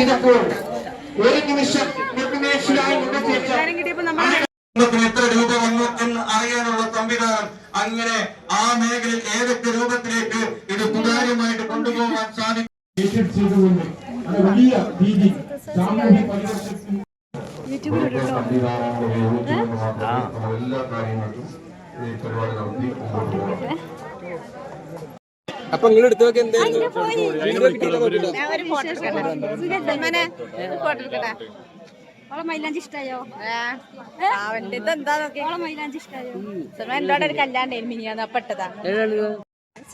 ചെയ്തപ്പോൾ ഒരു നിമിഷം എത്ര രൂപ വന്നു എന്ന് അറിയാനുള്ള സംവിധാനം അങ്ങനെ ആ മേഖലയിൽ ഏതൊക്കെ രൂപത്തിലേക്ക് ഇത് സുതാര്യമായിട്ട് കൊണ്ടുപോകാൻ സാധിക്കും. വലിയ രീതി സാമൂഹ്യ പരിവർത്തനത്തിന് എല്ലാ കാര്യങ്ങൾക്കും ഈ പരിപാടി നടത്തി മുമ്പോട്ട് പോകാം അപ്പൊ നിങ്ങൾ എടുത്തു എടുക്കട്ടെ? മൈലാഞ്ചി ഇഷ്ടായോ? ഇതെന്താ മൈലാഞ്ചി ഇഷ്ടായോ? എന്നോട് ഒരു കല്യാണം മിനിയാന്ന്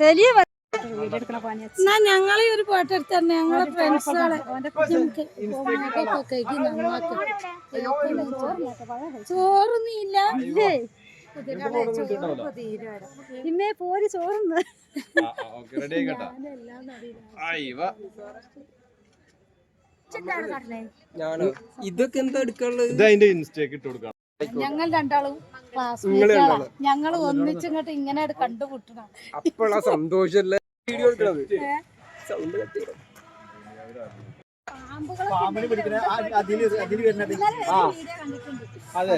ചെലിയ എന്നാ ഞങ്ങളെ ഒരു ഫോട്ടോ എടുത്ത് തന്നെ ഞങ്ങളെ ഫ്രണ്ട്സുകളെ ചോറൊന്നും ഇല്ലേ? ഇമ്മേ പോരി ചോറുന്ന്. റെഡി ആയിക്കോട്ടെ. ഞാനോ? ഇതൊക്കെ എന്താ എടുക്കാനുള്ളത്? ഞങ്ങൾ രണ്ടാളും രണ്ടാളും. ഞങ്ങൾ ഒന്നിച്ചിങ്ങോട്ട് ഇങ്ങനെ കണ്ടുമുട്ടണം. അപ്പോഴാ സന്തോഷല്ലേ? വീഡിയോ എടുക്കണത്. സൗണ്ട് പാമ്പിന് പിടിക്കുന്ന വരുന്നത്. ആ. അതെ.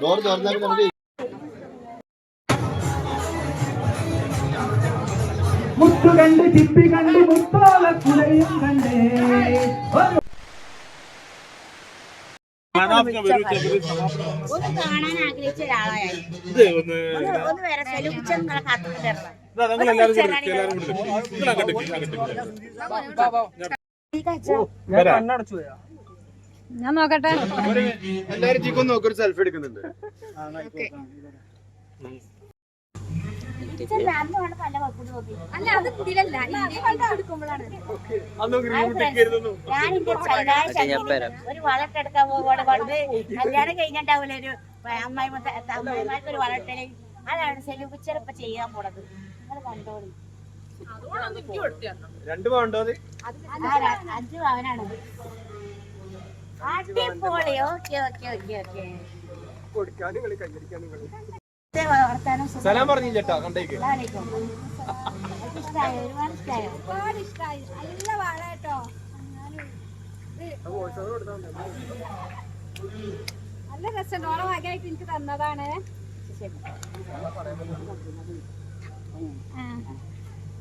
ഡോർ തുറന്നാൽ നമുക്ക് മുത്തു കണ്ട് ചിപ്പി കണ്ട് മുത്തോല കുലയും കണ്ടേ. ഒന്ന് കാണാൻ ആഗ്രഹിച്ച ഒരാളായി. ഒന്ന് ഒന്ന് ഉച്ച നിങ്ങളെ കാത്തുകൊണ്ടിരുന്നത് ഞാൻ നോക്കട്ടെ. എല്ലാരും ചിക്കൻ നോക്കി ഒരു സെൽഫി എടുക്കുന്നുണ്ട്. അല്ല അത് ഇതിലല്ല. എടുക്കുമ്പോഴാണ്. ചങ്ങായ ചങ്ങായിന് ഒരു വളട്ടെടുക്കാൻ പോവാണ് കൊണ്ട് കല്യാണം കഴിഞ്ഞിട്ടാവൂല ഒരു അമ്മായി അമ്മായിമാർക്ക് ഒരു വളട്ടൽ അതാണ് സെലുപിച്ചർ ഇപ്പൊ ചെയ്യാൻ പോണത്. രണ്ട് അഞ്ച് പവനാണ്. അടിപൊളി. Okay okay okay okay. കൊടുക്കാൻ നിങ്ങൾ കൈയടിക്കാൻ നിങ്ങൾ വർത്താനം സുഖം. സലാം പറഞ്ഞു ചേട്ടാ കണ്ടേക്ക് ഒരുപാട് നല്ല വാഴ കേട്ടോ നല്ല രസം വകയായിട്ട് എനിക്ക് തന്നതാണ്.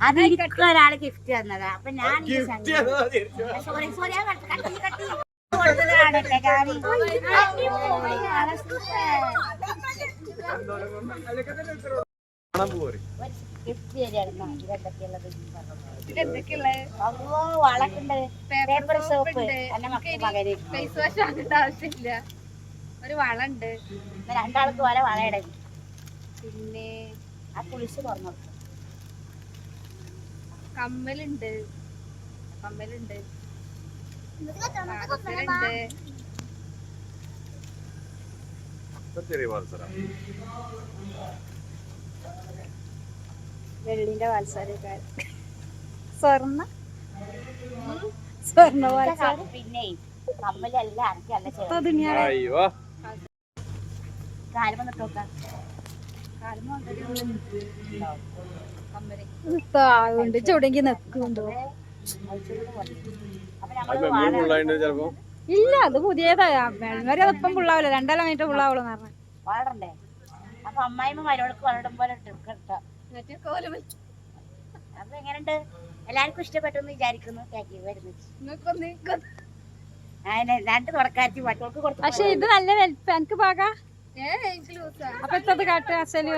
അത് ഒരാൾ ഗിഫ്റ്റ് തന്നതാ. അപ്പൊ ഞാൻ gift paper soap face wash ആകേണ്ട ആവശ്യമില്ല. ഒരു വള ഉണ്ട് രണ്ടാൾക്ക് വരെ വളയിട പിന്നെ ആ കുളിച്ച് തുറന്നു കമ്മലുണ്ട്. കമ്മലുണ്ട്. വെള്ളിന്റെ സ്വർണ? സ്വർണ പിന്നെ കമ്മലല്ല അരക്കല്ല അതുതന്നെയാണ് അയ്യോ. കാലം വന്നിട്ട് നോക്കാം. താഴുണ്ട് ചുടങ്ങി ഇല്ല അത് പുതിയതാ. വെള്ളം അതിപ്പം പുള്ളാവില്ല. രണ്ടാലും കഴിഞ്ഞിട്ട് പുള്ളാവുള്ളൂ പറഞ്ഞു. വളരണ്ടേ അപ്പൊ അമ്മായിമ്മ മരോൾക്ക് വളരും പോലെ അപ്പൊ എങ്ങനെയുണ്ട്? എല്ലാവർക്കും ഇഷ്ടപ്പെട്ടെന്ന് വിചാരിക്കുന്നു. രണ്ട് തുടക്കാറ്റി മറ്റവർക്ക് കൊടുത്തു പക്ഷെ ഇത് നല്ല വലിപ്പം എനിക്ക് പാകാ. അപ്പൊ എത്തത് കാട്ടുക അസലു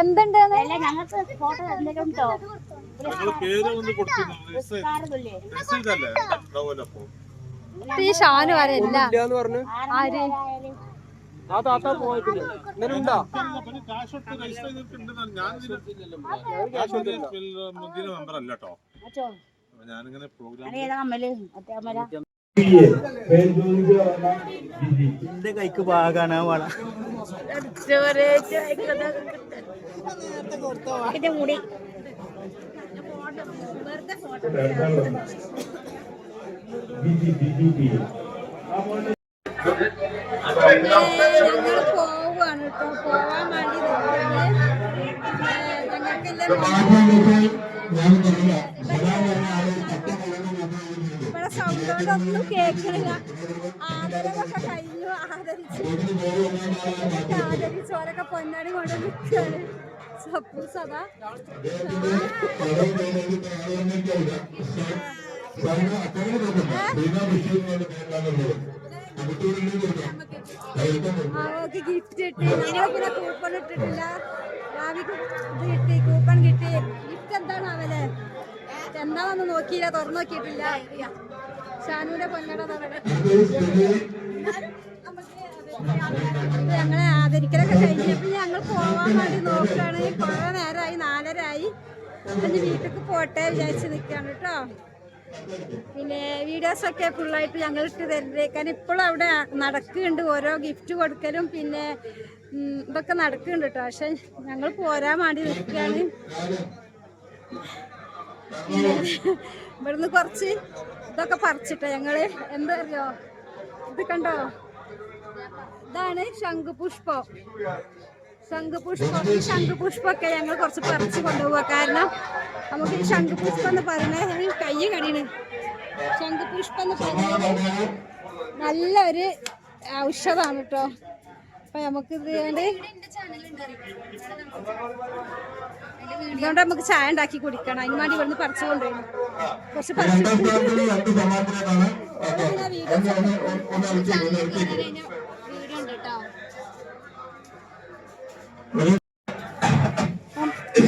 എന്തുണ്ട്? അല്ല ഞങ്ങൾക്ക് ഫോട്ടോ എന്തെങ്കിലും ഉണ്ടോ? പുരസ്കാരമില്ലേ? ഈ ഷാനു വരല്ല ഇല്ലാന്ന് പറഞ്ഞു ആര്? ആരായാലും ആ താത്ത പോയിട്ടില്ല. ഇന്നലെ ഉണ്ടാ? മറ്റോ ഞാനിങ്ങനെ പ്രോഗ്രാം എന്റെ കൈക്ക് പാകാണ് വള മുടി. ഞങ്ങൾ പോവാണ് കേട്ടോ. പോവാൻ വേണ്ടി ഞങ്ങൾക്കില്ല ഇവിടെ കൊണ്ടൊന്നും കേൾക്കണില്ല ആദരവൊക്കെ കഴിഞ്ഞു. ആദരിച്ചു. ആദരിച്ചു ഓരൊക്കെ പൊന്നാടി കൊണ്ട് നിൽക്കുകയാണ് സപ്പു സദാ അവർക്ക് ഗിഫ്റ്റ് കിട്ടി ഞങ്ങൾ പിന്നെ കൂപ്പൺ കിട്ടി ഗിഫ്റ്റ് എന്താണ് അവലെ എന്താണെന്ന് നോക്കിയില്ല തുറന്നു നോക്കിയിട്ടില്ല. ഷാനുവിന്റെ പൊന്നട ഞങ്ങളെ ആദരിക്കലൊക്കെ കഴിഞ്ഞപ്പോൾ ഞങ്ങൾ പോവാൻ വേണ്ടി നോക്കുകയാണ്. കുറേ നേരമായി നാലരായി അപ്പൊ വീട്ടിലേക്ക് പോട്ടെ വിചാരിച്ച് നിൽക്കുകയാണ് കേട്ടോ. പിന്നെ വീഡിയോസ് ഒക്കെ ഫുള്ളായിട്ട് ഞങ്ങൾ ഇട്ട് തരുന്നേക്കാൻ ഇപ്പോഴും അവിടെ നടക്കുന്നുണ്ട്. ഓരോ ഗിഫ്റ്റ് കൊടുക്കലും പിന്നെ ഇതൊക്കെ നടക്കുന്നുണ്ട് കേട്ടോ. പക്ഷെ ഞങ്ങൾ പോരാൻ വേണ്ടി നിൽക്കുകയാണ്. ഇവിടുന്ന് കുറച്ച് ഇതൊക്കെ പറിച്ചിട്ടോ ഞങ്ങൾ എന്താ അറിയോ? ഇത് കണ്ടോ? ഇതാണ് ശംഖുപുഷ്പം. ശംഖുപുഷ്പം ഈ ശംഖുപുഷ്പമൊക്കെ ഞങ്ങൾ കുറച്ച് പറിച്ചു കൊണ്ടുപോവുക കാരണം നമുക്ക് ഈ ശംഖുപുഷ്പം എന്ന് പറയുന്നത് കൈ കടിയാണ്. ശംഖുപുഷ്പം എന്ന് പറയുന്നത് നല്ലൊരു ഔഷധമാണ് കേട്ടോ. അപ്പൊ നമുക്ക് ഇത് കൊണ്ട് ഇതുകൊണ്ട് നമുക്ക് ചായ ഉണ്ടാക്കി കുടിക്കണം. അതിന് വേണ്ടി ഇവിടുന്ന് പറിച്ചു കൊണ്ടുവരും കുറച്ച് സ്ഥാനത്തുള്ള രണ്ട് സമാന്തരമാണ്. ഒന്ന് വീഡിയോ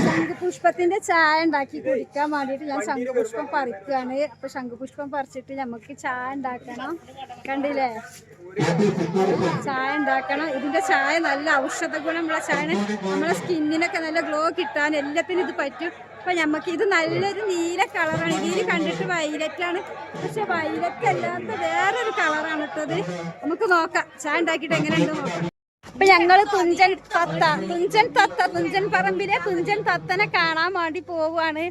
ശംഖുപുഷ്പത്തിന്റെ ചായ ഉണ്ടാക്കി കുടിക്കാൻ വേണ്ടിയിട്ട് ഞാൻ ശംഖുപുഷ്പം പറിക്കുകയാണ് അപ്പൊ ശംഖുപുഷ്പം പറിച്ചിട്ട് നമുക്ക് ചായ ഉണ്ടാക്കണം. കണ്ടില്ലേ? ചായ ഉണ്ടാക്കണം. ഇതിന്റെ ചായ നല്ല ഔഷധ ഗുണമുള്ള ചായ നമ്മളെ സ്കിന്നിനൊക്കെ നല്ല ഗ്ലോ കിട്ടാൻ എല്ലാത്തിനും ഇത് പറ്റും. അപ്പൊ നമുക്ക് ഇത് നല്ലൊരു നീല കളറാണ്. ഇതിൽ കണ്ടിട്ട് വൈലറ്റ് ആണ് പക്ഷെ വൈലറ്റ് അല്ലാത്ത വേറൊരു കളറാണ് കേട്ടത് നമുക്ക് നോക്കാം. ചായ ഉണ്ടാക്കിയിട്ട് എങ്ങനെയുണ്ട് നോക്കാം. അപ്പൊ ഞങ്ങൾ തുഞ്ചൻ തത്ത തുഞ്ചൻ തത്ത തുഞ്ചൻ പറമ്പിലെ തുഞ്ചൻ തത്തനെ കാണാൻ വേണ്ടി പോവാണ്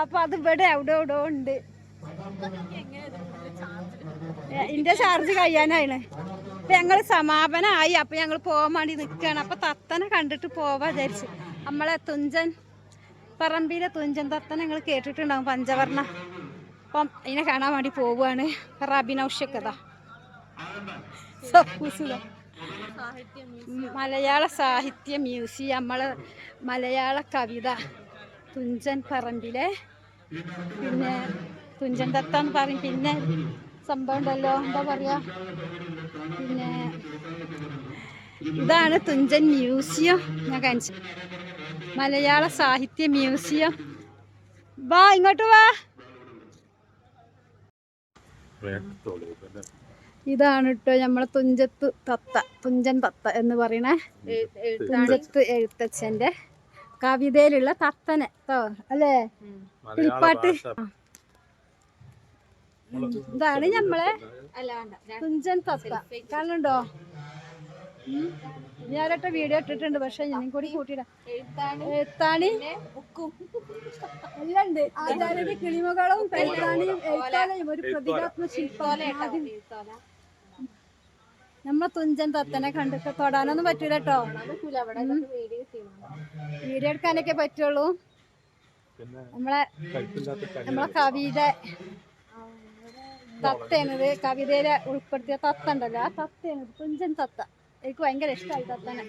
അപ്പൊ അത് ഇവിടെ എവിടെ എവിടെ ഉണ്ട്. ഏ, ഇന്റെ ചാർജ് കഴിയാനാണ് അപ്പൊ ഞങ്ങൾ സമാപനമായി അപ്പൊ ഞങ്ങൾ പോകാൻ വേണ്ടി നിൽക്കുകയാണ് അപ്പൊ തത്തനെ കണ്ടിട്ട് പോവാ വിചാരിച്ചു. നമ്മളെ തുഞ്ചൻ പറമ്പിലെ തുഞ്ചൻ തത്തനെ ഞങ്ങൾ കേട്ടിട്ടുണ്ടാവും പഞ്ചവർണ. അപ്പം അതിനെ കാണാൻ വേണ്ടി പോവുകയാണ്. റബിനൌഷക്കഥ സപ്പൂസുല മലയാള സാഹിത്യ മ്യൂസിയം നമ്മൾ മലയാള കവിത തുഞ്ചൻ പറമ്പിലെ. പിന്നെ തുഞ്ചൻ തത്ത എന്ന് പറയും. പിന്നെ സംഭവം ഉണ്ടല്ലോ. എന്താ പറയാ? പിന്നെ ഇതാണ് തുഞ്ചൻ മ്യൂസിയം. ഞാൻ കാണിച്ചു മലയാള സാഹിത്യ മ്യൂസിയം. വാ ഇങ്ങോട്ട് വാ. ഇതാണ് കേട്ടോ നമ്മളെ തുഞ്ചത്ത് തത്ത തുഞ്ചൻ തത്ത എന്ന് പറയണ. തുഞ്ചത്ത് എഴുത്തച്ഛന്റെ കവിതയിലുള്ള തത്തനെ അല്ലേ? കിളിപ്പാട്ട് ഇതാണ് നമ്മളെ തുഞ്ചൻ തത്ത. കാണുന്നുണ്ടോ? ഞാനൊക്കെ വീഡിയോ ഇട്ടിട്ടുണ്ട്? പക്ഷെ ഞാൻ കൂടി കൂട്ടിയിടാം. എഴുത്താണി എല്ലാം ഉണ്ട്. ആചാര്യന്റെ കിളിമകളും എഴുത്താണിയും എഴുത്താലയും. ഒരു പ്രതികാത്മക ശില്പം നമ്മളെ തുഞ്ചൻ തത്തനെ കണ്ടിട്ട് തൊടാനൊന്നും പറ്റൂല കേട്ടോ. വീഡിയോ എടുക്കാനൊക്കെ പറ്റുള്ളൂ. നമ്മളെ നമ്മളെ കവിത തത്തയാണിത് കവിതയിലെ ഉൾപ്പെടുത്തിയ തത്ത ഉണ്ടല്ലോ. ആ തത്തയാണിത് തുഞ്ചൻ തത്ത. എനിക്ക് ഭയങ്കര ഇഷ്ടമായി തത്തനെ.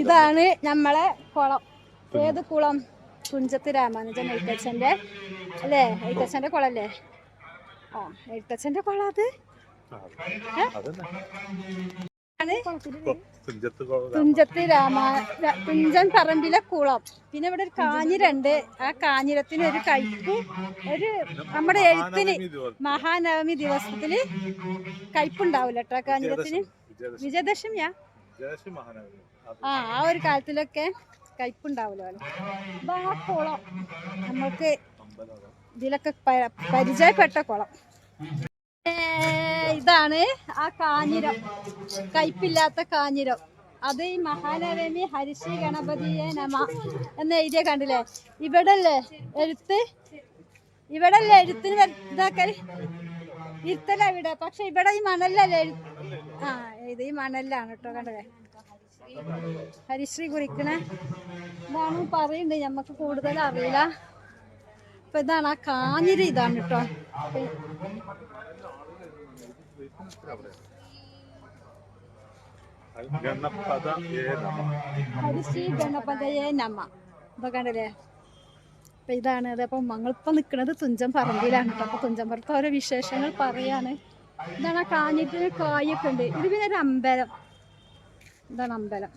ഇതാണ് നമ്മളെ കുളം. ഏത് കുളം? തുഞ്ചത്ത് രാമാനുജൻ എഴുത്തച്ഛന്റെ അല്ലേ? എഴുത്തച്ഛന്റെ കുളല്ലേ? ആ എഴുത്തച്ഛന്റെ കുളം അത്? തുഞ്ചത്ത് രാമ തുഞ്ചൻ പറമ്പിലെ കുളം. പിന്നെ ഇവിടെ ഒരു കാഞ്ഞിരണ്ട്. ആ കാഞ്ഞിരത്തിന് ഒരു കയ്പ് ഒരു നമ്മുടെ എഴുത്തിന് മഹാനവമി ദിവസത്തിന് കയ്പുണ്ടാവില്ല കേട്ടോ കാഞ്ഞിരത്തിന്. വിജയദശമിയാ ആ? ആ ഒരു കാലത്തിലൊക്കെ കയ്പുണ്ടാവില്ല അപ്പൊ ആ കുളം നമ്മൾക്ക് ഇതിലൊക്കെ പരിചയപ്പെട്ട കുളം. ഇതാണ് ആ കാഞ്ഞിരം. കയ്പില്ലാത്ത കാഞ്ഞിരം. അത് ഈ മഹാനവമി ഹരിശ്രീ ഗണപതിയെ നമ എന്ന എഴുതിയ കണ്ടില്ലേ? ഇവിടെ അല്ലേ എഴുത്ത്? ഇവിടെ അല്ലേ എഴുത്തിന് ഇതാക്കൽ ഇരുത്തല ഇവിടെ. പക്ഷെ ഇവിടെ ഈ മണലല്ലേ ആ ഇത് ഈ മണലിലാണ് കേട്ടോ കണ്ടേ ഹരിശ്രീ കുറിക്കണേ. ഇതാണ് പറയുന്നുണ്ട് ഞമ്മക്ക് കൂടുതൽ അറിയില്ല. അപ്പൊ ഇതാണ് ആ കാഞ്ഞിര ഇതാണ് കേട്ടോ. ഹരിശ്രീ ഗണപതയെ നമ. ഇപ്പൊ കണ്ടല്ലേ? അപ്പൊ ഇതാണ്. അതപ്പൊ ഞങ്ങളിപ്പോ നിക്കണത് തുഞ്ചൻ പറമ്പിലാണ് കേട്ടോ. അപ്പൊ തുഞ്ചൻ പറമ്പ് ഓരോ വിശേഷങ്ങൾ പറയാണ്. ഇതാണ് കാഞ്ഞിട്ട് കായൊക്കെ ഉണ്ട്. ഇത് പിന്നെ ഒരു അമ്പലം. ഇതാണ് അമ്പലം.